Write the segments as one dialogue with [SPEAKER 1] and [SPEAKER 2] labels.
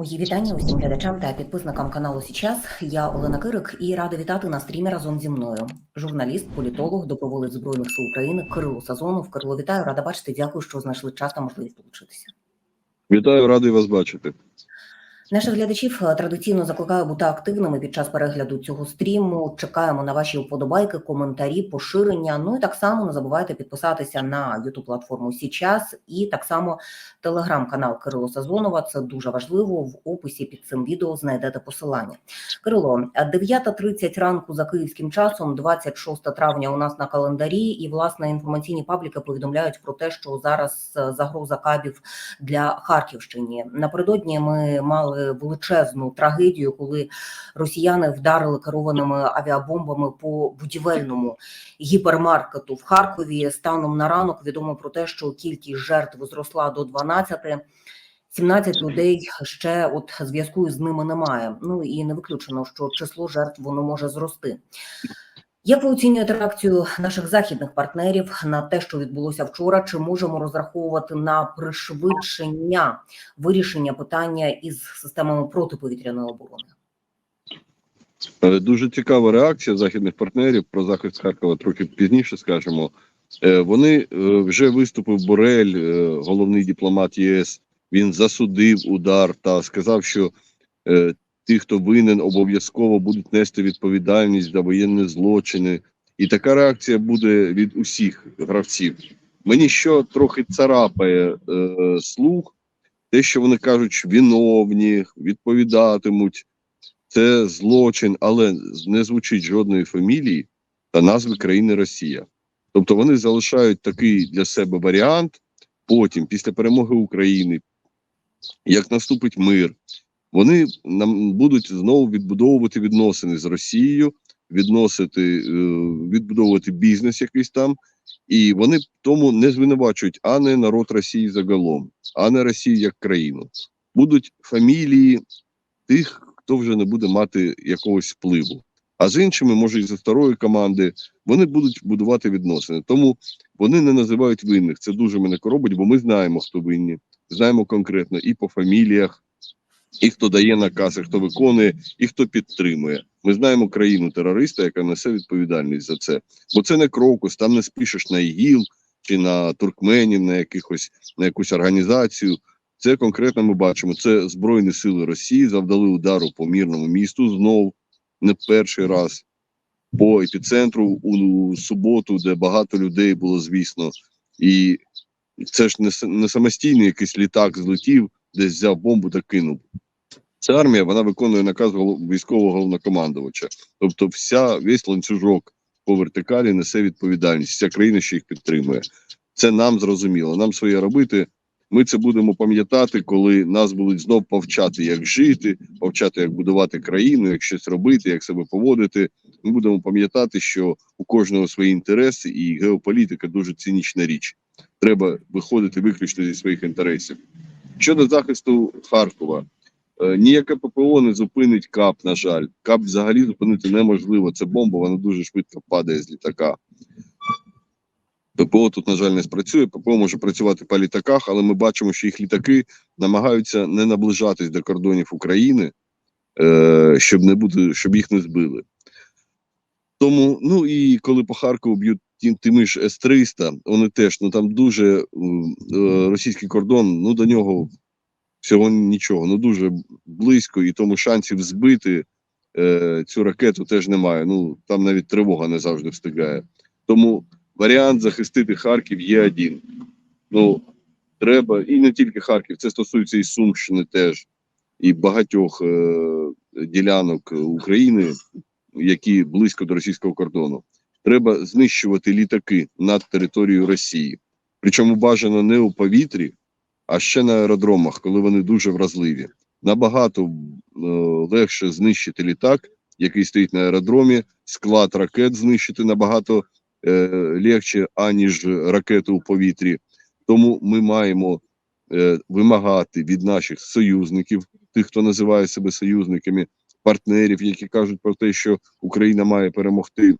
[SPEAKER 1] Мої вітання усім глядачам та підписникам каналу Січас. Я Олена Кирик і рада вітати на стрімі разом зі мною. Журналіст, політолог, доброволець збройних сил України Кирило Сазонов. Кирило, вітаю, рада бачити. Дякую, що знайшли час та можливість долучитися.
[SPEAKER 2] Вітаю, радий вас бачити.
[SPEAKER 1] Наших глядачів е, традиційно закликаю бути активними під час перегляду цього стріму. Чекаємо на ваші вподобайки, коментарі, поширення. Ну і так само не забувайте підписатися на youtube платформу Січас і так само телеграм-канал Кирило Сазонова. Це дуже важливо. В описі під цим відео знайдете посилання. Кирило, 9.30 ранку за київським часом, 26 травня. У нас на календарі, і власне інформаційні пабліки повідомляють про те, що зараз е, загроза кабів для Харківщині. Напередодні ми мали величезну трагедію, коли росіяни вдарили керованими авіабомбами по будівельному гіпермаркету в Харкові. Станом на ранок відомо про те, що кількість жертв зросла до 12. 17 людей ще от зв'язку з ними немає. Ну і не виключено, що число жертв воно може зрости. Як ви оцінюєте реакцію наших західних партнерів на те, що відбулося вчора? Чи можемо розраховувати на пришвидшення вирішення питання із системами протиповітряної оборони?
[SPEAKER 2] Е, Дуже цікава реакція західних партнерів про захист Харкова. Трохи пізніше скажемо. Е, Вони е, вже виступив Борель, головний дипломат ЄС. Він засудив удар та сказав, що ті, хто винен, обов'язково будуть нести відповідальність за воєнні злочини. І така реакція буде від усіх гравців. Мені що трохи царапає е, слух, те, що вони кажуть, виновні, відповідатимуть. Це злочин, але не звучить жодної фамілії та назви країни Росія. Тобто вони залишають такий для себе варіант. Потім, після перемоги України, як наступить мир, вони нам будуть знову відбудовувати відносини з Росією, відносити, е, відбудовувати бізнес якийсь там, і вони тому не звинувачують а не народ Росії загалом, а не Росію як країну. Будуть фамілії тих, хто вже не буде мати якогось впливу. А з іншими, може, і зі старої команди, вони будуть будувати відносини. Тому вони не називають винних. Це дуже мене коробить, бо ми знаємо, хто винні, знаємо конкретно і по фаміліях, і хто дає накази, хто виконує, і хто підтримує. Ми знаємо країну терориста, яка несе відповідальність за це. Бо це не крокус, там не спишеш на ІГІЛ чи на туркменів, на якихось на якусь організацію. Це конкретно ми бачимо. Це Збройні сили Росії завдали удару по мірному місту знов не перший раз. По епіцентру у суботу, де багато людей було, звісно, і це ж не, не самостійний якийсь літак злетів, десь взяв бомбу та кинув. Ця армія вона виконує наказ військового головнокомандувача. Тобто, вся весь ланцюжок по вертикалі несе відповідальність. Вся країна ще їх підтримує. Це нам зрозуміло. Нам своє робити. Ми це будемо пам'ятати, коли нас будуть знов повчати, як жити, повчати, як будувати країну, як щось робити, як себе поводити. Ми будемо пам'ятати, що у кожного свої інтереси, і геополітика дуже цинічна річ. Треба виходити виключно зі своїх інтересів. Щодо захисту Харкова, е, ніяке ППО не зупинить КАП. На жаль, КАП взагалі зупинити неможливо. Це бомба, вона дуже швидко падає з літака. ППО тут, на жаль, не спрацює. ППО може працювати по літаках, але ми бачимо, що їх літаки намагаються не наближатись до кордонів України, е, щоб не бути, щоб їх не збили. Тому, ну і коли по Харкову б'ють ті, тими ж С-300, вони теж ну там дуже е, російський кордон, ну до нього всього нічого, ну дуже близько, і тому шансів збити е, цю ракету теж немає. Ну там навіть тривога не завжди встигає. Тому варіант захистити Харків є один. Ну, треба, і не тільки Харків, це стосується і Сумщини теж, і багатьох е, ділянок України, які близько до російського кордону. Треба знищувати літаки над територією Росії. Причому бажано не у повітрі, а ще на аеродромах, коли вони дуже вразливі. Набагато е, легше знищити літак, який стоїть на аеродромі, склад ракет знищити набагато е, легше, аніж ракету у повітрі. Тому ми маємо е, вимагати від наших союзників, тих, хто називає себе союзниками, партнерів, які кажуть про те, що Україна має перемогти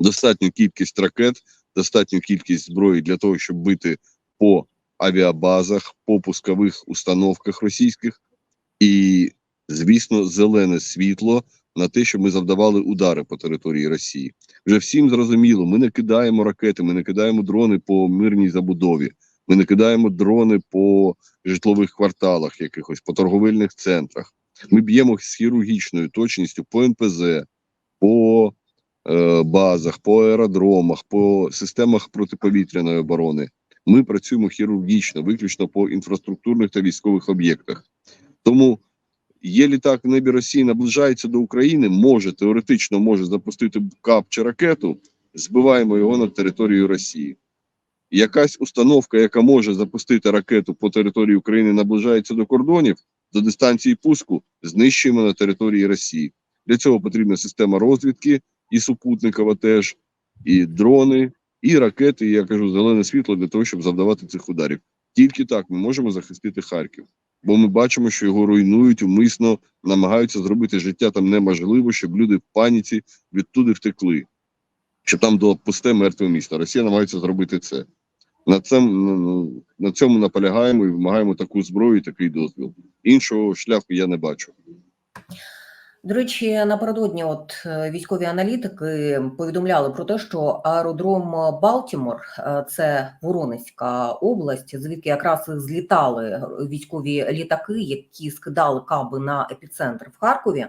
[SPEAKER 2] достатню кількість ракет, достатню кількість зброї для того, щоб бити по авіабазах, по пускових установках російських, і, звісно, зелене світло на те, що ми завдавали удари по території Росії. Вже всім зрозуміло, ми не кидаємо ракети, ми не кидаємо дрони по мирній забудові, ми не кидаємо дрони по житлових кварталах, якихось по торговельних центрах. Ми б'ємо з хірургічною точністю по НПЗ, по базах, по аеродромах, по системах протиповітряної оборони. Ми працюємо хірургічно, виключно по інфраструктурних та військових об'єктах. Тому є літак в небі Росії, наближається до України, може теоретично може запустити кап чи ракету, збиваємо його над територією Росії. Якась установка, яка може запустити ракету по території України, наближається до кордонів, до дистанції пуску, знищуємо на території Росії. Для цього потрібна система розвідки і супутникова теж, і дрони, і ракети, і я кажу, зелене світло для того, щоб завдавати цих ударів. Тільки так ми можемо захистити Харків. Бо ми бачимо, що його руйнують, умисно намагаються зробити життя там неможливо, щоб люди в паніці відтуди втекли, щоб там було пусте мертве місто. Росія намагається зробити це. На цьому, ну, на цьому наполягаємо і вимагаємо таку зброю, і такий дозвіл. Іншого шляху я не бачу.
[SPEAKER 1] До речі, напередодні, от е, військові аналітики повідомляли про те, що аеродром Балтімор, е, це Воронезька область, звідки якраз злітали військові літаки, які скидали каби на епіцентр в Харкові.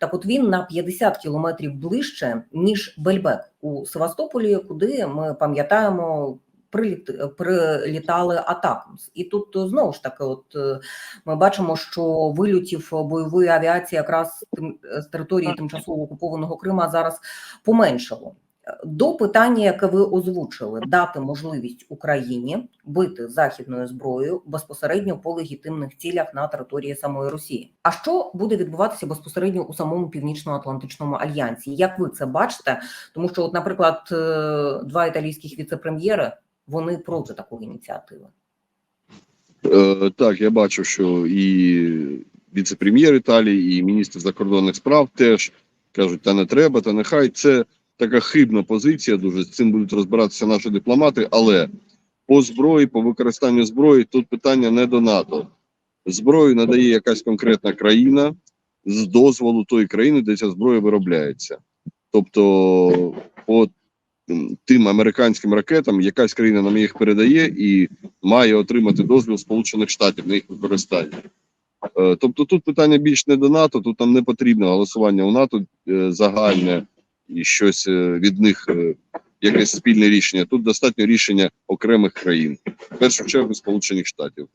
[SPEAKER 1] Так, от він на 50 кілометрів ближче ніж Бельбек у Севастополі, куди ми пам'ятаємо. Приліт прилітали атакамс, і тут е, знову ж таки, от е, ми бачимо, що вильотів бойової авіації якраз е, з території тимчасово окупованого Крима зараз поменшало. Е, До питання, яке ви озвучили, дати можливість Україні бити західною зброєю безпосередньо по легітимних цілях на території самої Росії. А що буде відбуватися безпосередньо у самому північно-атлантичному альянсі? Як ви це бачите? Тому що, от, наприклад, е, два італійських віце-прем'єри вони проти такої ініціативи.
[SPEAKER 2] Е, так, я бачу, що і віце-прем'єр Італії, і міністр закордонних справ теж кажуть, та не треба, та нехай це така хибна позиція. Дуже з цим будуть розбиратися наші дипломати. Але по зброї, по використанню зброї, тут питання не до НАТО. Зброю надає якась конкретна країна з дозволу тої країни, де ця зброя виробляється. Тобто, по тим американським ракетам якась країна нам їх передає і має отримати дозвіл Сполучених Штатів на їх використання. Е, Тобто тут питання більш не до НАТО, тут нам не потрібно голосування у НАТО е, загальне і щось е, від них, якесь спільне рішення. Тут достатньо рішення окремих країн, в першу чергу Сполучених Штатів.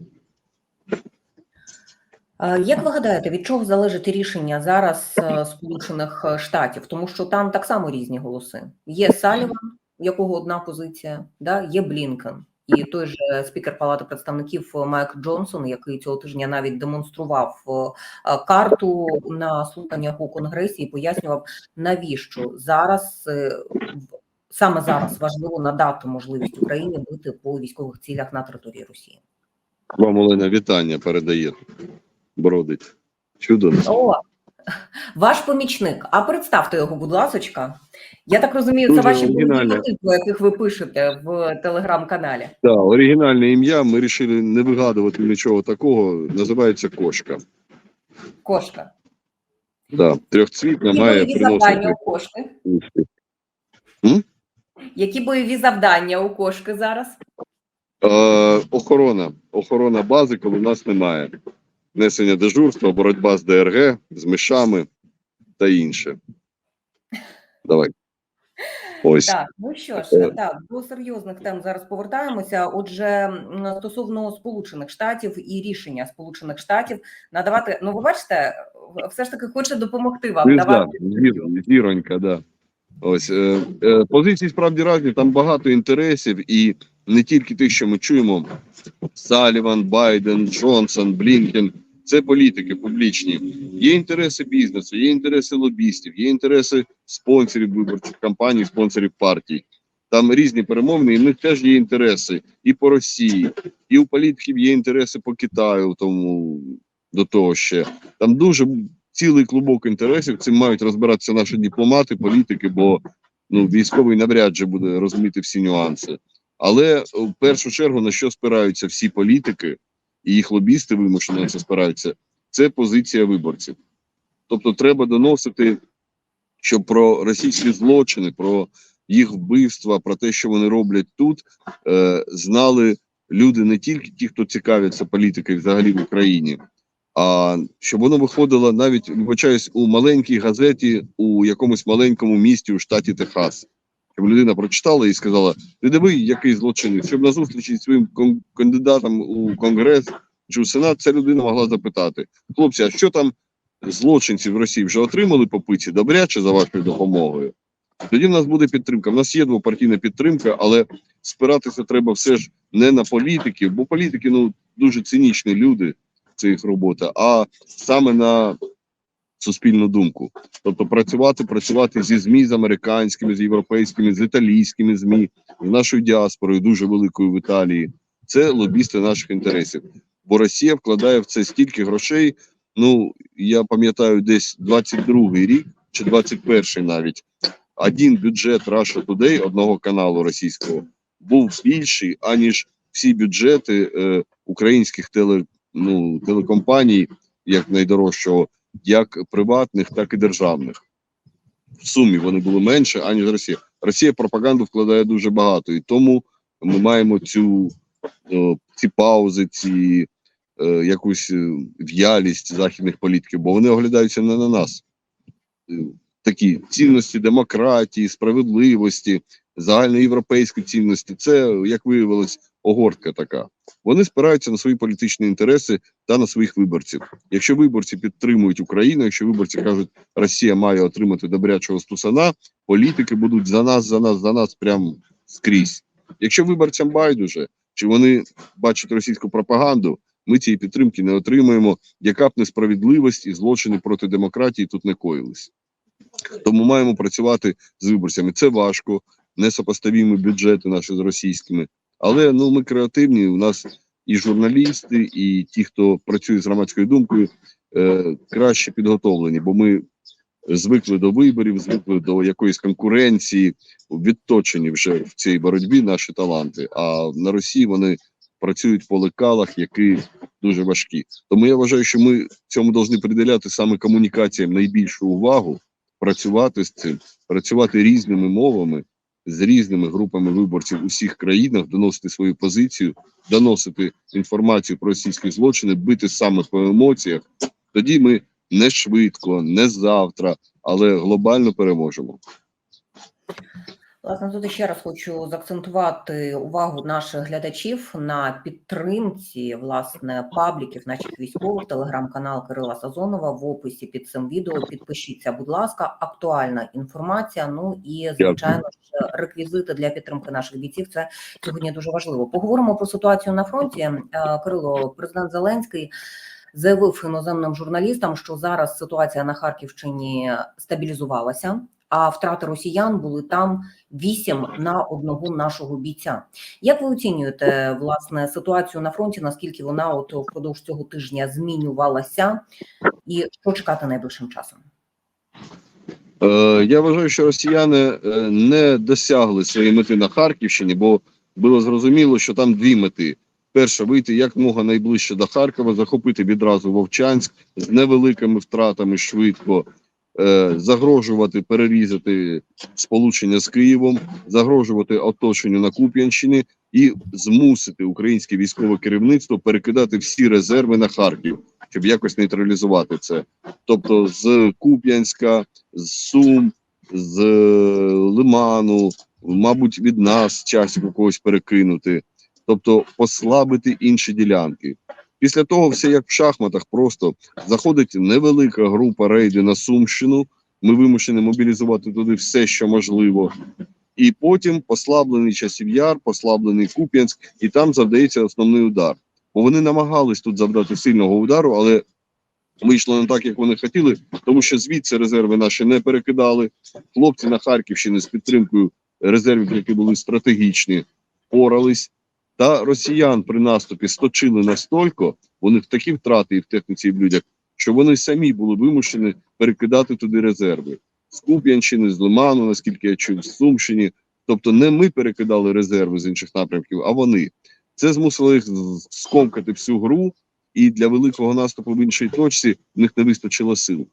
[SPEAKER 1] Е, Як ви гадаєте, від чого залежить рішення зараз е, Сполучених Штатів? Тому що там так само різні голоси. Є Саліван, якого одна позиція, да? є Блінкен. І той же спікер Палати представників Майк Джонсон, який цього тижня навіть демонстрував е, карту на слуханнях у Конгресі і пояснював, навіщо зараз саме зараз важливо надати можливість Україні бити по військових цілях на території Росії.
[SPEAKER 2] Вам Олена вітання передає. Бродить. Чудово.
[SPEAKER 1] О, ваш помічник. А представте його, будь ласочка. Я так розумію, це
[SPEAKER 2] Дуже
[SPEAKER 1] ваші
[SPEAKER 2] оригінально.
[SPEAKER 1] логотипи, яких ви пишете в телеграм-каналі.
[SPEAKER 2] Так, оригінальне ім'я. Ми вирішили не вигадувати нічого такого. Називається кошка.
[SPEAKER 1] Кошка.
[SPEAKER 2] Да, трьохцвітна
[SPEAKER 1] Які
[SPEAKER 2] має
[SPEAKER 1] бойові завдання
[SPEAKER 2] приносити
[SPEAKER 1] у кошки?
[SPEAKER 2] успіх.
[SPEAKER 1] Які бойові завдання у кошки зараз?
[SPEAKER 2] Е, охорона. Охорона бази, коли нас немає. Несення дежурства, боротьба з ДРГ, з мишами та інше. Давай. Ось.
[SPEAKER 1] Так, ну що ж,
[SPEAKER 2] Е.
[SPEAKER 1] так, до серйозних тем зараз повертаємося. Отже, стосовно Сполучених Штатів і рішення Сполучених Штатів надавати, ну ви бачите, все ж таки хоче допомогти вам давати.
[SPEAKER 2] зір- зіронька, да. Ось е, е, позиції справді різні, там багато інтересів, і не тільки тих, що ми чуємо: Саліван, Байден, Джонсон, Блінкен. Це політики публічні. Є інтереси бізнесу, є інтереси лобістів, є інтереси спонсорів виборчих кампаній, спонсорів партій. Там різні перемовини, і в них теж є інтереси і по Росії, і у політиків є інтереси по Китаю, тому до того ще там дуже цілий клубок інтересів. Цим мають розбиратися наші дипломати, політики, бо ну військовий навряд чи буде розуміти всі нюанси. Але в першу чергу на що спираються всі політики і їх лобісти вимушено на це спираються. це позиція виборців. Тобто, треба доносити, щоб про російські злочини, про їх вбивства, про те, що вони роблять тут, е, знали люди не тільки ті, хто цікавиться політикою взагалі в Україні, а щоб воно виходило навіть вибачаюсь у маленькій газеті у якомусь маленькому місті у штаті Техас. Щоб людина прочитала і сказала: ти диви, який злочинець, щоб на зустрічі зі своїм кандидатом у конгрес чи у сенат, ця людина могла запитати: хлопці, а що там злочинці в Росії вже отримали по пиці добряче за вашою допомогою? Тоді в нас буде підтримка. В нас є двопартійна підтримка, але спиратися треба все ж не на політиків, бо політики ну дуже цинічні люди, це їх робота, а саме на суспільну думку. Тобто працювати, працювати зі ЗМІ з американськими, з європейськими, з італійськими ЗМІ, з нашою діаспорою, дуже великою в Італії. Це лобісти наших інтересів. Бо Росія вкладає в це стільки грошей. Ну я пам'ятаю, десь 22-й рік чи 21-й навіть один бюджет Russia Today, одного каналу російського, був більший, аніж всі бюджети е, українських теле, ну, телекомпаній, як найдорожчого, як приватних, так і державних. В сумі вони були менше, аніж Росія. Росія пропаганду вкладає дуже багато, і тому ми маємо цю е, ці паузи, ці е, якусь е, в'ялість західних політиків, бо вони оглядаються не на нас. Такі цінності демократії, справедливості, загальноєвропейські цінності. Це, як виявилось, огортка така. Вони спираються на свої політичні інтереси та на своїх виборців. Якщо виборці підтримують Україну, якщо виборці кажуть, Росія має отримати добрячого стусана, політики будуть за нас, за нас, за нас прям скрізь. Якщо виборцям байдуже, чи вони бачать російську пропаганду, ми цієї підтримки не отримаємо, яка б несправедливість і злочини проти демократії тут не коїлись. Тому маємо працювати з виборцями. Це важко, несопоставімі бюджети наші з російськими. Але ну ми креативні. У нас і журналісти, і ті, хто працює з громадською думкою, е, краще підготовлені, бо ми звикли до виборів, звикли до якоїсь конкуренції, відточені вже в цій боротьбі наші таланти. А на Росії вони працюють по лекалах, які дуже важкі. Тому я вважаю, що ми цьому повинні приділяти саме комунікаціям найбільшу увагу, працювати з цим, працювати різними мовами з різними групами виборців у всіх країнах, доносити свою позицію, доносити інформацію про російські злочини, бити саме по емоціях. Тоді ми не швидко, не завтра, але глобально переможемо.
[SPEAKER 1] Власне, тут ще раз хочу заакцентувати увагу наших глядачів на підтримці власне пабліків, наших військових, телеграм-канал Кирила Сазонова в описі під цим відео. Підпишіться, будь ласка, актуальна інформація. Ну і звичайно ж реквізити для підтримки наших бійців. Це сьогодні дуже важливо. Поговоримо про ситуацію на фронті. Е, Кирило, президент Зеленський. Заявив іноземним журналістам, що зараз ситуація на Харківщині стабілізувалася, а втрати росіян були там 8 на одного нашого бійця. Як ви оцінюєте власне ситуацію на фронті? Наскільки вона от впродовж цього тижня змінювалася, і що чекати найближчим часом?
[SPEAKER 2] Е, я вважаю, що росіяни е, не досягли своєї мети на Харківщині, бо було зрозуміло, що там дві мети: перша вийти як мога найближче до Харкова, захопити відразу Вовчанськ з невеликими втратами швидко, загрожувати перерізати сполучення з Києвом, загрожувати оточенню на Куп'янщині і змусити українське військове керівництво перекидати всі резерви на Харків, щоб якось нейтралізувати це. Тобто з Куп'янська, з Сум, з е, Лиману, мабуть, від нас часів когось перекинути, тобто послабити інші ділянки. Після того все як в шахматах, просто заходить невелика група рейди на Сумщину. Ми вимушені мобілізувати туди все, що можливо. І потім послаблений часів яр, послаблений Куп'янськ, і там завдається основний удар. Бо вони намагались тут завдати сильного удару, але вийшло не так, як вони хотіли, тому що звідси резерви наші не перекидали. Хлопці на Харківщині з підтримкою резервів, які були стратегічні, порались. Та росіян при наступі сточили настільки, у них такі втрати і в техніці, і в людях, що вони самі були вимушені перекидати туди резерви з Куп'янщини, з Лиману, наскільки я чув, з Сумщини. Тобто не ми перекидали резерви з інших напрямків, а вони. Це змусило їх скомкати всю гру і для великого наступу в іншій точці в них не вистачило сил.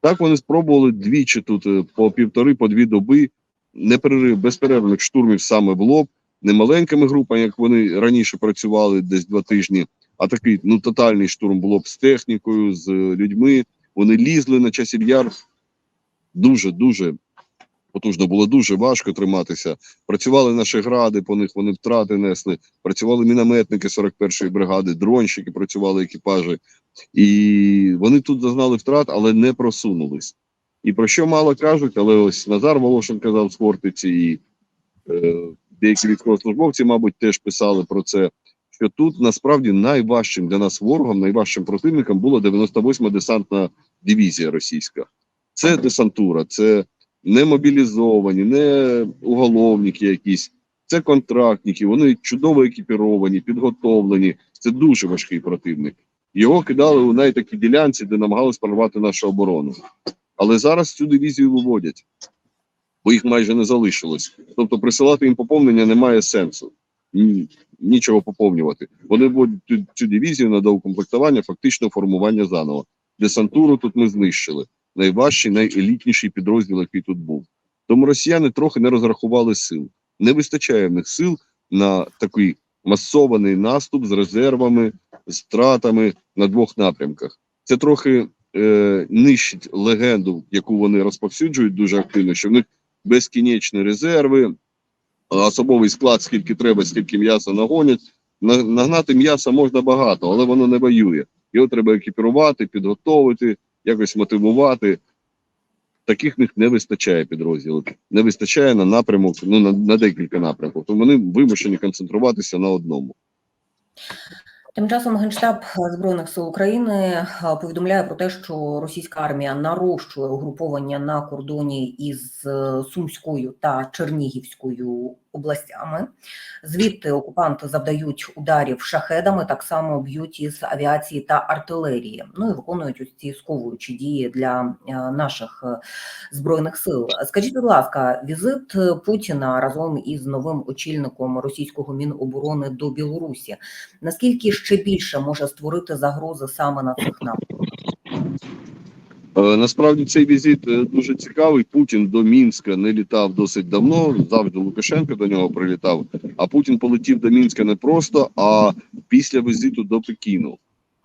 [SPEAKER 2] Так вони спробували двічі тут е, по півтори, по дві доби непрерив, безперервних штурмів саме в лоб, не маленькими групами, як вони раніше працювали десь два тижні, а такий ну тотальний штурм було б з технікою, з людьми. Вони лізли на часів яр. Дуже дуже потужно було дуже важко триматися. Працювали наші гради, по них вони втрати несли. Працювали мінометники 41-ї бригади, дронщики працювали екіпажі, і вони тут зазнали втрат, але не просунулись. І про що мало кажуть, але ось Назар Волошин казав з Хортиці, і е, деякі військовослужбовці, мабуть, теж писали про це. Що тут насправді найважчим для нас ворогом, найважчим противником була 98-ма десантна дивізія російська. Це десантура, це не мобілізовані, не уголовники якісь, це контрактники. Вони чудово екіпіровані, підготовлені. Це дуже важкий противник. Його кидали у найтакій ділянці, де намагались прорвати нашу оборону. Але зараз цю дивізію виводять, бо їх майже не залишилось. Тобто присилати їм поповнення немає сенсу. Нічого поповнювати. Вони вводять цю, цю дивізію на доукомплектування, фактично формування заново. Десантуру тут ми знищили. Найважчий, найелітніший підрозділ, який тут був. Тому росіяни трохи не розрахували сил. Не вистачає в них сил на такий масований наступ з резервами, з втратами на двох напрямках. Це трохи е, нищить легенду, яку вони розповсюджують дуже активно, що в них безкінечні резерви, особовий склад, скільки треба, стільки м'яса нагонять. Нагнати м'яса можна багато, але воно не воює. Його треба екіпірувати, підготовити, якось мотивувати. Таких них не вистачає підрозділів. Не вистачає на напрямок, ну на, на декілька напрямків. Тому вони вимушені концентруватися на одному.
[SPEAKER 1] Тим часом Генштаб Збройних сил України е, повідомляє про те, що російська армія нарощує угруповання на кордоні із е, Сумською та Чернігівською областями. Звідти окупанти завдають ударів шахедами, так само б'ють із авіації та артилерії. Ну і виконують ось ці сковуючі дії для е, наших е, збройних сил. Скажіть, будь ласка, візит Путіна разом із новим очільником російського міноборони до Білорусі. Наскільки ще більше може створити загрози саме на цих напрямках?
[SPEAKER 2] Е, Насправді цей візит е, дуже цікавий. Путін до Мінська не літав досить давно. Завжди Лукашенко до нього прилітав. А Путін полетів до Мінська не просто, а після візиту до Пекіну.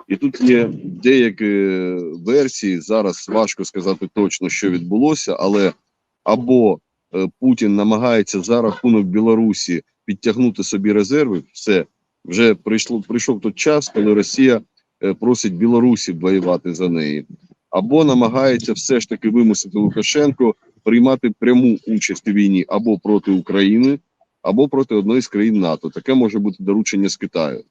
[SPEAKER 2] І тут є деякі версії. Зараз важко сказати точно, що відбулося, але або е, Путін намагається за рахунок Білорусі підтягнути собі резерви. Все вже прийшло прийшов той час, коли Росія е, просить Білорусі воювати за неї або намагається все ж таки вимусити Лукашенко приймати пряму участь у війні або проти України, або проти одної з країн НАТО. Таке може бути доручення з Китаю.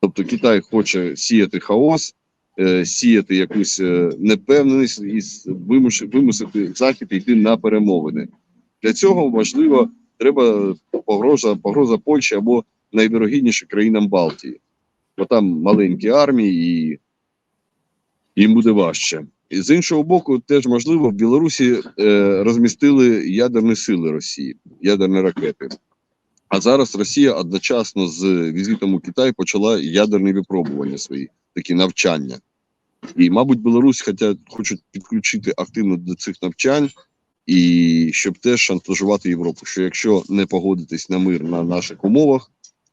[SPEAKER 2] Тобто Китай хоче сіяти хаос, е, сіяти якусь е, непевненість і вимусити Захід йти на перемовини. Для цього важливо треба погроза, погроза Польщі або найвірогідніше країнам Балтії, бо там маленькі армії і їм буде важче. З іншого боку, теж можливо, в Білорусі е, розмістили ядерні сили Росії, ядерні ракети. А зараз Росія одночасно з візитом у Китай почала ядерні випробування свої, такі навчання. І, мабуть, Білорусь хотять, хочуть підключити активно до цих навчань, і щоб теж шантажувати Європу. Що якщо не погодитись на мир на наших умовах,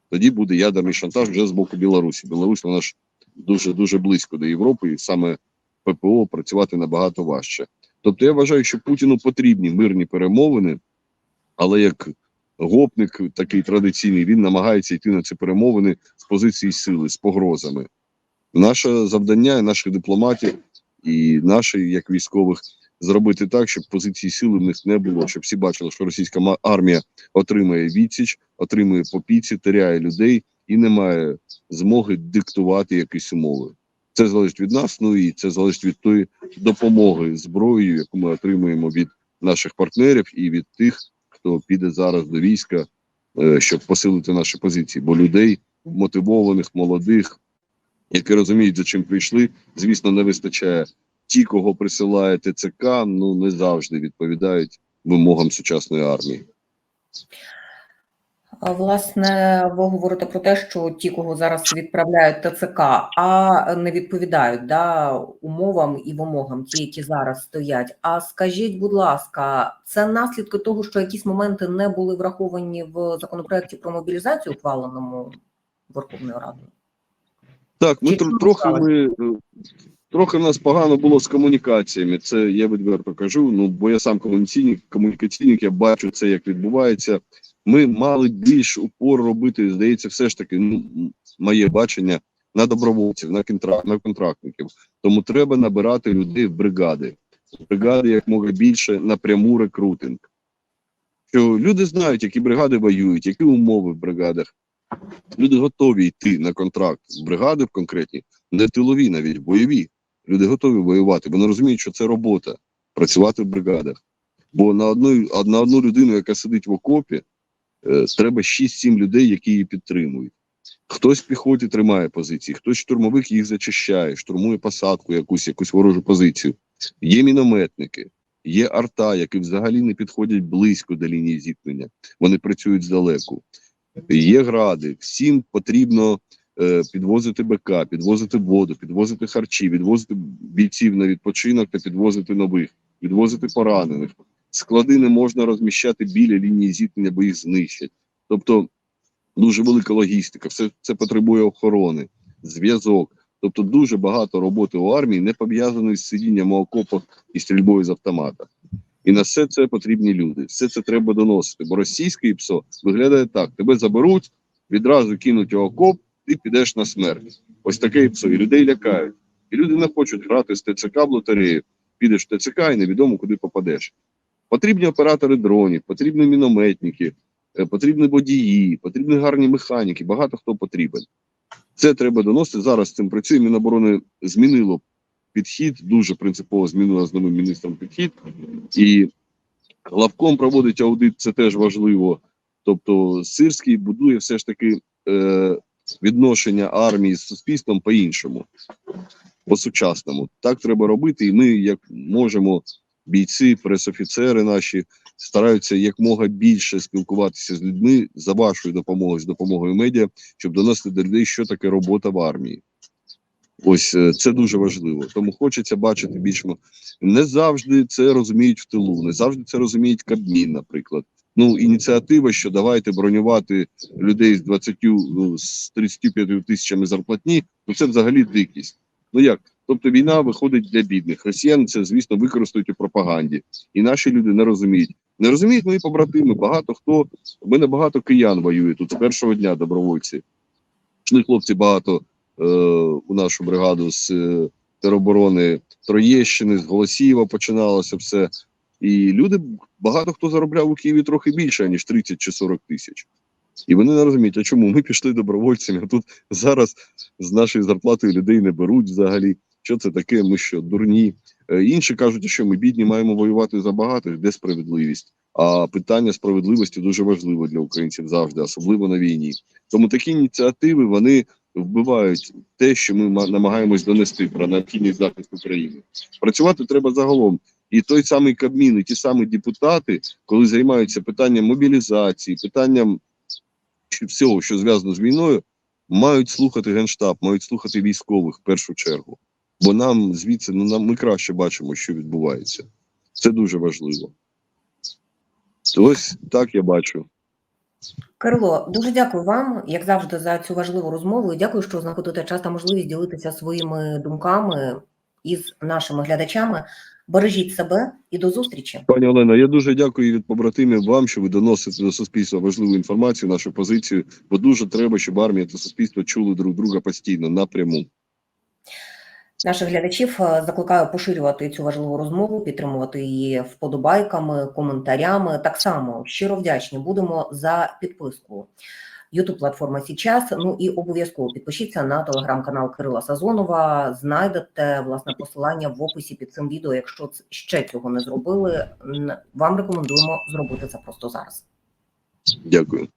[SPEAKER 2] тоді буде ядерний шантаж вже з боку Білорусі. Білорусь вона ж дуже дуже близько до Європи, і саме ППО працювати набагато важче. Тобто, я вважаю, що Путіну потрібні мирні перемовини, але як гопник такий традиційний, він намагається йти на ці перемовини з позиції сили, з погрозами. Наше завдання, наших дипломатів і наших, як військових, зробити так, щоб позиції сили в них не було, щоб всі бачили, що російська армія отримує відсіч, отримує попіці, теряє людей і не має змоги диктувати якісь умови. Це залежить від нас, ну і це залежить від тої допомоги зброєю, яку ми отримуємо від наших партнерів і від тих, хто піде зараз до війська, е, щоб посилити наші позиції. Бо людей мотивованих, молодих, які розуміють, за чим прийшли, звісно, не вистачає. Ті, кого присилає ТЦК, ну не завжди відповідають вимогам сучасної армії.
[SPEAKER 1] Власне, ви говорите про те, що ті, кого зараз відправляють ТЦК, а не відповідають да, умовам і вимогам, ті, які зараз стоять. А скажіть, будь ласка, це наслідки того, що якісь моменти не були враховані в законопроекті про мобілізацію, ухваленому Верховною Радою?
[SPEAKER 2] Так, ми
[SPEAKER 1] Чи
[SPEAKER 2] трохи ми е, трохи в нас погано було з комунікаціями. Це я відверто кажу. Ну бо я сам комунікаційник, комунікаційник, я бачу це, як відбувається. Ми мали більш упор робити, здається, все ж таки, ну моє бачення на добровольців, на контракт, на контрактників. Тому треба набирати людей в бригади. Бригади як мога більше напряму рекрутинг. Що люди знають, які бригади воюють, які умови в бригадах. Люди готові йти на контракт в бригади в конкретні, не тилові, навіть бойові. Люди готові воювати. Вони розуміють, що це робота працювати в бригадах. Бо на одну, на одну людину, яка сидить в окопі, треба 6-7 людей, які її підтримують. Хтось в піхоті тримає позиції, хтось штурмовик їх зачищає, штурмує посадку, якусь, якусь ворожу позицію. Є мінометники, є арта, які взагалі не підходять близько до лінії зіткнення. Вони працюють здалеку. Є гради, всім потрібно е, підвозити БК, підвозити воду, підвозити харчі, відвозити бійців на відпочинок та підвозити нових, відвозити поранених. Склади не можна розміщати біля лінії зіткнення, бо їх знищать. Тобто дуже велика логістика, все це потребує охорони, зв'язок. Тобто дуже багато роботи у армії не пов'язаної з сидінням у окопах і стрільбою з автомата. І на все це потрібні люди. Все це треба доносити. Бо російське ПСО виглядає так: тебе заберуть, відразу кинуть у окоп, ти підеш на смерть. Ось таке ПСО. І людей лякають. І люди не хочуть грати з ТЦК в лотерею. Підеш в ТЦК і невідомо, куди попадеш. Потрібні оператори дронів, потрібні мінометники, е, потрібні водії, потрібні гарні механіки. Багато хто потрібен. Це треба доносити. Зараз цим працює. Міноборони змінило підхід, дуже принципово змінило з новим міністром підхід. І главком проводить аудит, це теж важливо. Тобто, Сирський будує все ж таки е, відношення армії з суспільством по-іншому, по-сучасному. Так треба робити, і ми, як можемо, бійці, пресофіцери наші стараються якмога більше спілкуватися з людьми за вашою допомогою, з допомогою медіа, щоб доносити до людей, що таке робота в армії. Ось е, це дуже важливо. Тому хочеться бачити більш не завжди це розуміють в тилу, не завжди це розуміють Кабмін, наприклад. Ну, ініціатива, що давайте бронювати людей з 20, ну, з 35 тисячами зарплатні, ну це взагалі дикість. Ну як? Тобто війна виходить для бідних. Росіяни це, звісно, використають у пропаганді. І наші люди не розуміють. Не розуміють мої побратими. Багато хто у мене багато киян воює тут з першого дня добровольці. Пішли хлопці багато е, у нашу бригаду з е, тероборони Троєщини, з Голосіїва починалося все. І люди багато хто заробляв у Києві трохи більше, ніж 30 чи 40 тисяч. І вони не розуміють, а чому ми пішли добровольцями, а тут зараз з нашої зарплати людей не беруть взагалі. Що це таке? Ми що, дурні? Е, Інші кажуть, що ми бідні маємо воювати за багатих, де справедливість. А питання справедливості дуже важливо для українців завжди, особливо на війні. Тому такі ініціативи вони вбивають те, що ми ма- намагаємось донести про необхідність захисту України. Працювати треба загалом. І той самий Кабмін, і ті самі депутати, коли займаються питанням мобілізації, питанням всього, що зв'язано з війною, мають слухати генштаб, мають слухати військових в першу чергу. Бо нам звідси ну нам ми краще бачимо, що відбувається. Це дуже важливо. Ось так я бачу.
[SPEAKER 1] Кирило, дуже дякую вам, як завжди, за цю важливу розмову. І дякую, що знаходите час та можливість ділитися своїми думками із нашими глядачами. Бережіть себе і до зустрічі.
[SPEAKER 2] Пані Олена, я дуже дякую від побратимів вам, що ви доносите до суспільства важливу інформацію, нашу позицію. Бо дуже треба, щоб армія та суспільство чули друг друга постійно напряму.
[SPEAKER 1] Наших глядачів е, закликаю поширювати цю важливу розмову, підтримувати її вподобайками, коментарями. Так само щиро вдячні будемо за підписку. Ютуб платформа Січас. Ну і обов'язково підпишіться на телеграм-канал Кирила Сазонова. Знайдете власне посилання в описі під цим відео. Якщо ще цього не зробили, вам рекомендуємо зробити це просто зараз.
[SPEAKER 2] Дякую.